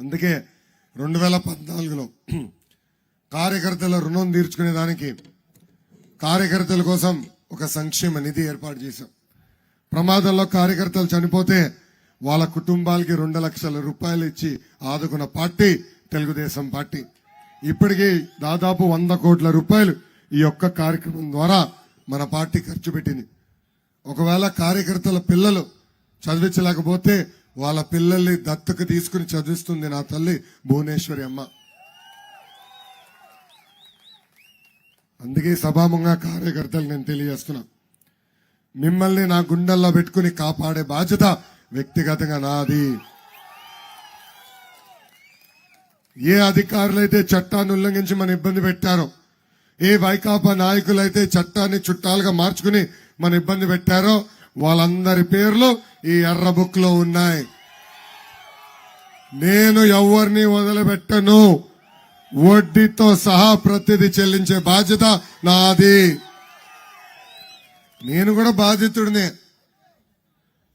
అందుకే రెండు వేల పద్నాలుగులో కార్యకర్తల రుణం తీర్చుకునే దానికి కార్యకర్తల కోసం ఒక సంక్షేమ నిధి ఏర్పాటు చేశాం. ప్రమాదంలో కార్యకర్తలు చనిపోతే వాళ్ళ కుటుంబాలకి రెండు లక్షల రూపాయలు ఇచ్చి ఆదుకున్న పార్టీ తెలుగుదేశం పార్టీ. ఇప్పటికీ దాదాపు వంద కోట్ల రూపాయలు ఈ యొక్క కార్యక్రమం ద్వారా మన పార్టీ ఖర్చు పెట్టింది. ఒకవేళ కార్యకర్తల పిల్లలు చదివించలేకపోతే వాళ్ళ పిల్లల్ని దత్తకు తీసుకుని చదివిస్తుంది నా తల్లి భువనేశ్వరి అమ్మ. అందుకే సభాముగా కార్యకర్తలు నేను తెలియజేస్తున్నా. మిమ్మల్ని నా గుండెల్లో పెట్టుకుని కాపాడే బాధ్యత వ్యక్తిగతంగా నాది. ఏ అధికారులైతే చట్టాన్ని ఉల్లంఘించి మన ఇబ్బంది పెట్టారో ఏ వైకాపా నాయకులైతే చట్టాన్ని చుట్టాలుగా మార్చుకుని మన ఇబ్బంది పెట్టారో వాళ్ళందరి పేర్లు ఈ ఎర్ర బుక్లో ఉన్నాయి. నేను ఎవరిని వదిలిపెట్టను. వడ్డీతో సహా ప్రతిదీ చెల్లించే బాధ్యత నాది. నేను కూడా బాధితుడినే.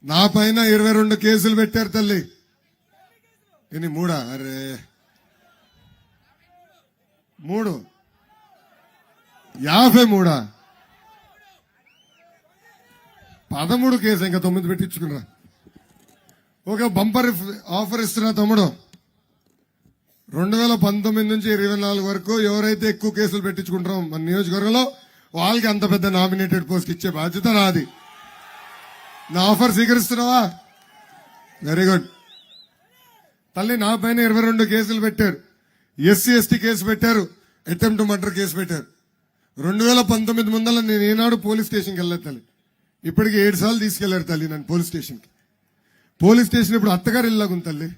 నా పైన ఇరవై రెండు కేసులు పెట్టారు తల్లి. ఎన్ని మూడా? అరే. మూడు. యాభై మూడా? పదమూడు కేసు ఇంకా తొమ్మిది పెట్టించుకున్నా. ఒక బంపర్ ఆఫర్ ఇస్తున్నా తమ్ముడు. రెండు వేల పంతొమ్మిది నుంచి ఇరవై నాలుగు వరకు ఎవరైతే ఎక్కువ కేసులు పెట్టించుకుంటారో మన నియోజకవర్గంలో వాళ్ళకి అంత పెద్ద నామినేటెడ్ పోస్ట్ ఇచ్చే బాధ్యత నాది. నా ఆఫర్ స్వీకరిస్తున్నావా? వెరీ గుడ్ తల్లి నా పైన ఇరవై రెండు కేసులు పెట్టారు. ఎస్సీ ఎస్టీ కేసు పెట్టారు. అటెంప్ట్ మర్డర్ కేసు పెట్టారు. రెండు వేల పంతొమ్మిది ముందల నేను ఏనాడు పోలీస్ స్టేషన్కి వెళ్ళలేదు తల్లి. ఇప్పటికి ఏడు సార్లు తీసుకెళ్ళారు తల్లి నన్ను పోలీస్ స్టేషన్కి. పోలీస్ స్టేషన్ ఇప్పుడు అత్తగారు ఇల్లాగుంది తల్లి.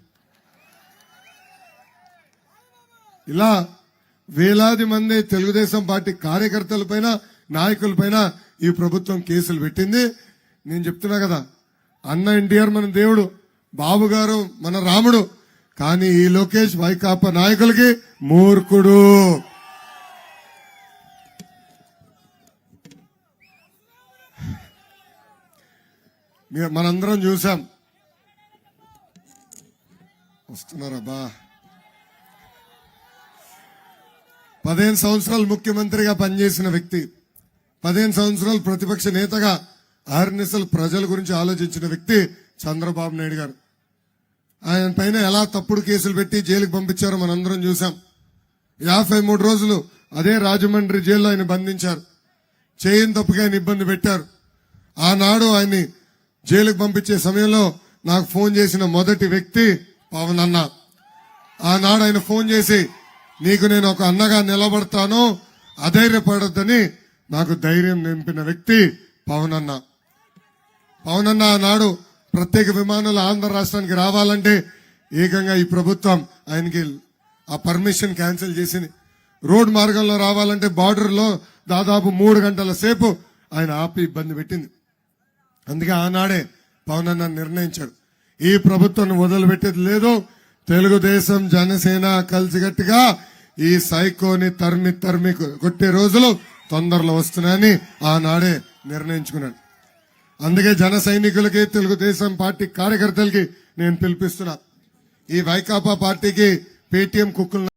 ఇలా వేలాది మంది తెలుగుదేశం పార్టీ కార్యకర్తలపైన నాయకులపైన ఈ ప్రభుత్వం కేసులు పెట్టింది. నేను చెప్తున్నా కదా అన్న ఎన్టీఆర్ మన దేవుడు బాబు గారు మన రాముడు కానీ ఈ లోకేష్ వైకాపా నాయకులకి మూర్ఖుడు. మనందరం చూసాం వస్తున్నారా? బా. పదిహేను సంవత్సరాలు ముఖ్యమంత్రిగా పనిచేసిన వ్యక్తి పదిహేను సంవత్సరాలు ప్రతిపక్ష నేతగా ఆర్నిసలు ప్రజల గురించి ఆలోచించిన వ్యక్తి చంద్రబాబు నాయుడు గారు. ఆయన పైన ఎలా తప్పుడు కేసులు పెట్టి జైలుకి పంపించారో మనందరం చూసాం యాభై మూడు రోజులు అదే రాజమండ్రి జైల్లో ఆయన బంధించారు. చేయని తప్పుగా ఆయన ఇబ్బంది పెట్టారు. ఆనాడు ఆయన్ని జైలుకు పంపించే సమయంలో నాకు ఫోన్ చేసిన మొదటి వ్యక్తి పవన్ అన్న. ఆనాడు ఆయన ఫోన్ చేసి నీకు నేను ఒక అన్నగా నిలబడతాను అధైర్యపడద్దని నాకు ధైర్యం నింపిన వ్యక్తి పవన్ అన్న. పవన్ అన్న ఆనాడు ప్రత్యేక విమానాలు ఆంధ్ర రాష్ట్రానికి రావాలంటే ఏకంగా ఈ ప్రభుత్వం ఆయనకి ఆ పర్మిషన్ క్యాన్సిల్ చేసింది. రోడ్ మార్గంలో రావాలంటే బార్డర్లో దాదాపు మూడు గంటల సేపు ఆయన ఆపి ఇబ్బంది పెట్టింది. అందుకే ఆనాడే పవన్ అన్న నిర్ణయించాడు. ఈ ప్రభుత్వం వదిలిపెట్టేది లేదు. తెలుగుదేశం జనసేన కలిసిగట్టిగా ఈ సైకోని తరిమి తరిమి కొట్టే రోజులు తొందరలో వస్తున్నాయని ఆనాడే నిర్ణయించుకున్నాడు. అందుకే జన సైనికులకి తెలుగుదేశం పార్టీ కార్యకర్తలకి నేను పిలిపిస్తున్నా. ఈ వైకాపా పార్టీకి పేటీఎం కుక్కులు